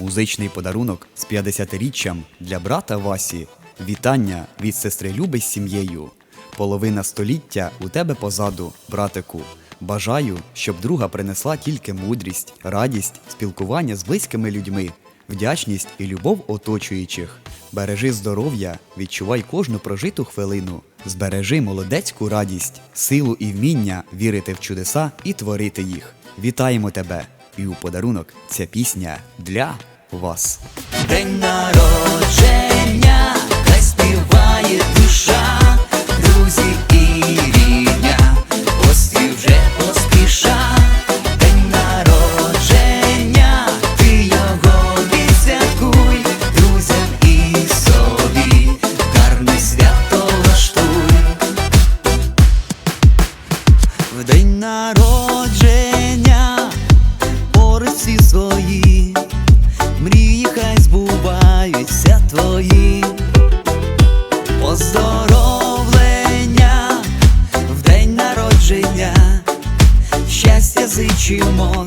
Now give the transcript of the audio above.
Музичний подарунок з 50-річчям для брата Васі. Вітання від сестри Люби з сім'єю. Половина століття у тебе позаду, братику. Бажаю, щоб друга принесла тільки мудрість, радість, спілкування з близькими людьми, вдячність і любов оточуючих. Бережи здоров'я, відчувай кожну прожиту хвилину. Збережи молодецьку радість, силу і вміння вірити в чудеса і творити їх. Вітаємо тебе! І у подарунок ця пісня для вас. День народження, хай співає душа, друзі і рідня, вже поспіша. День народження, ти його відсвяткуй, друзям і собі, гарне свято влаштуй. В день народження, пори всі свої. Мрії хай збуваються твої, поздоровлення в день народження, щастя зичимо